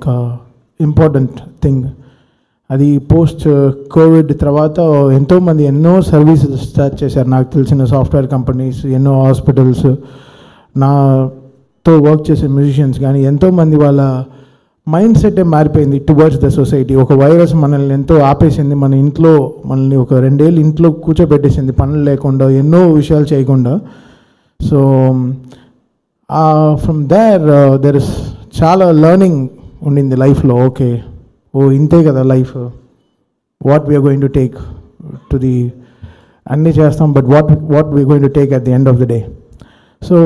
ఒక important thing అది post Covid uh, తర్వాత ఎంతోమంది ఎన్నో సర్వీసెస్ స్టార్ట్ చేశారు. నాకు తెలిసిన సాఫ్ట్వేర్ కంపెనీస్ ఎన్నో హాస్పిటల్స్ నాతో వర్క్ చేసే మ్యూజిషియన్స్ కానీ ఎంతోమంది వాళ్ళ మైండ్ సెట్ మారిపోయింది టువర్డ్స్ ద సొసైటీ ఒక వైరస్ మనల్ని ఎంతో ఆపేసింది. మన ఇంట్లో మనల్ని ఒక రెండేళ్ళు ఇంట్లో కూర్చోబెట్టేసింది. పనులు లేకుండా ఎన్నో విషయాలు చేయకుండా. So from there there is చాలా లర్నింగ్ ఉండింది లైఫ్లో ఓకే ఓ ఇంతే కదా life what we're going to take to the అన్నీ చేస్తాం but what what we're going to take at the end of the day so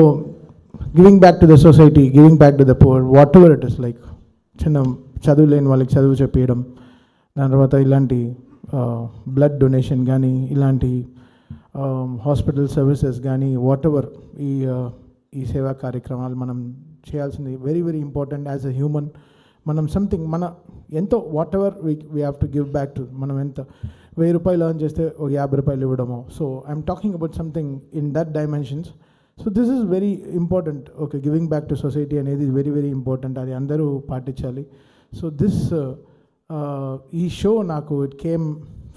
giving back to the society giving back to the poor whatever it is like చిన్న చదువు లేని వాళ్ళకి చదువు చెప్పియడం దాని తర్వాత ఇలాంటి బ్లడ్ డొనేషన్ కానీ ఇలాంటి హాస్పిటల్ సర్వీసెస్ కానీ వాట్ ఎవర్ ఈ ఈ సేవా కార్యక్రమాలు మనం చేయాల్సింది very very important as a human మనం సంథింగ్ మన ఎంతో whatever we we have to give back to మనం ఎంత వెయ్యి రూపాయలు ఎర్న్ చేస్తే ఒక యాభై రూపాయలు ఇవ్వడము so I'm talking about something in that dimensions so this is very important okay giving back to society అనేది వెరీ వెరీ ఇంపార్టెంట్ అది అందరూ పాటించాలి సో దిస్ ఈ షో నాకు it came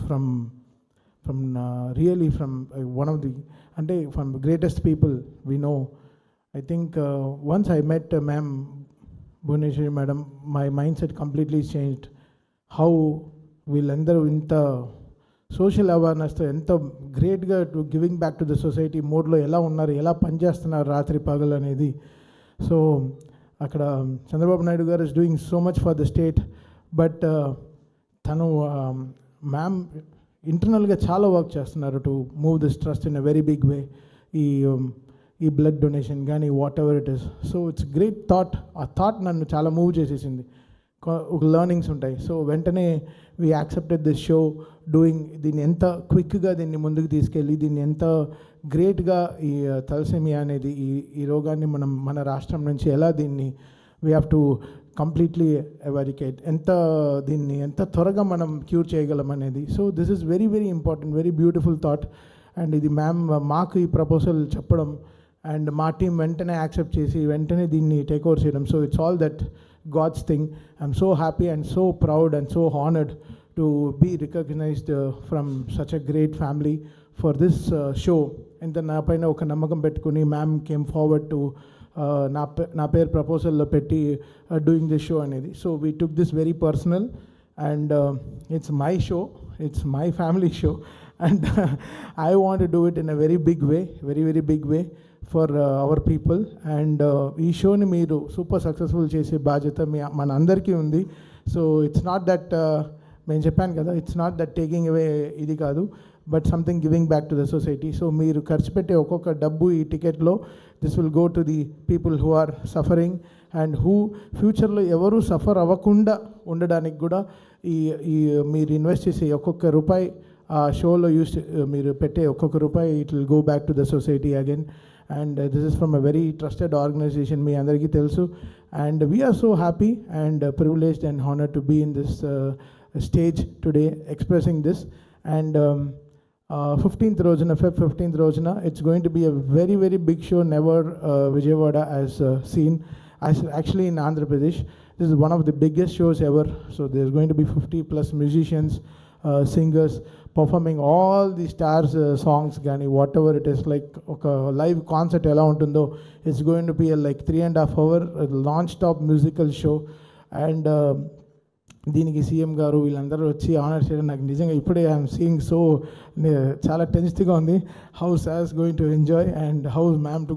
from from really from one of the అంటే from greatest people we know I think once I met ma'am Bhuvaneswari madam my mind set completely changed how వీళ్ళందరూ ఇంత social అవేర్నెస్తో ఎంత గ్రేట్గా to giving back to the society మోడ్లో ఎలా ఉన్నారు ఎలా పనిచేస్తున్నారు రాత్రి పగలు అనేది. సో అక్కడ Chandrababu Naidu garu is doing so much for the state but తను um, మ్యామ్ ఇంటర్నల్గా చాలా వర్క్ చేస్తున్నారు to move this trust in a very big way ఈ um, ఈ బ్లడ్ డొనేషన్ కానీ whatever it is so it's great thought ah thought నన్ను చాలా move చేసేసింది. ఒక లర్నింగ్స్ ఉంటాయి. సో వెంటనే we accepted this show doing దీన్ని ఎంత క్విక్గా దీన్ని ముందుకు తీసుకెళ్ళి దీన్ని ఎంత గ్రేట్గా ఈ తలసేమియా అనేది ఈ ఈ రోగాన్ని మనం మన రాష్ట్రం నుంచి ఎలా దీన్ని we have to completely eradicate ఎంత దీన్ని ఎంత త్వరగా మనం క్యూర్ చేయగలం అనేది. So this is very very important very beautiful thought and ఇది మ్యామ్ మాకు ఈ ప్రపోజల్ చెప్పడం అండ్ మా టీం వెంటనే యాక్సెప్ట్ చేసి వెంటనే దీన్ని టేక్ ఓవర్ చేయడం. So it's all that God's thing I'm so happy and so proud and so honoured to be recognised from such a great family for this show ఇంత నా పైన ఒక నమ్మకం పెట్టుకుని మ్యామ్ కేమ్ ఫార్వర్డ్ టు నా పే- నా పేరు ప్రపోజల్లో పెట్టి డూయింగ్ దిస్ షో అనేది. So we took this very personal and it's my show it's my family show and I want do it in a very big way very very big way for our people and ఈ షోని మీరు super successful చేసే బాధ్యత మీ మన అందరికీ ఉంది. So it's not that నేను చెప్పాను కదా it's not that taking away ఇది కాదు but something giving back to the society so మీరు ఖర్చు పెట్టే ఒక్కొక్క డబ్బు ఈ టికెట్లో this will go to the people who are suffering and who ఫ్యూచర్లో ఎవరు సఫర్ అవ్వకుండా ఉండడానికి కూడా ఈ ఈ మీరు ఇన్వెస్ట్ చేసే ఒక్కొక్క రూపాయి ఆ షోలో యూస్ మీరు పెట్టే ఒక్కొక్క రూపాయి it will go back to the society again and this is from a very trusted organisation మీ అందరికీ తెలుసు. And we're so happy and privileged and honour to be in this stage today expressing this and fifteenth రోజున Feb fifteenth రోజున it's going to be a very very big show never Vijayawada has seen actually in Andhra Pradesh this is one of the biggest shows ever so there is going to be fifty plus musicians singers performing all the stars songs కానీ whatever it is like ఒక live concert ఎలా ఉంటుందో it's going to be like three and half hour launch top musical show and దీనికి CM గారు వీళ్ళందరూ వచ్చి honour చేయడం నాకు నిజంగా ఇప్పుడే ఐఎమ్ సీయింగ్ సో చాలా టెన్స్గా ఉంది. How sauce going to enjoy and how ma'am to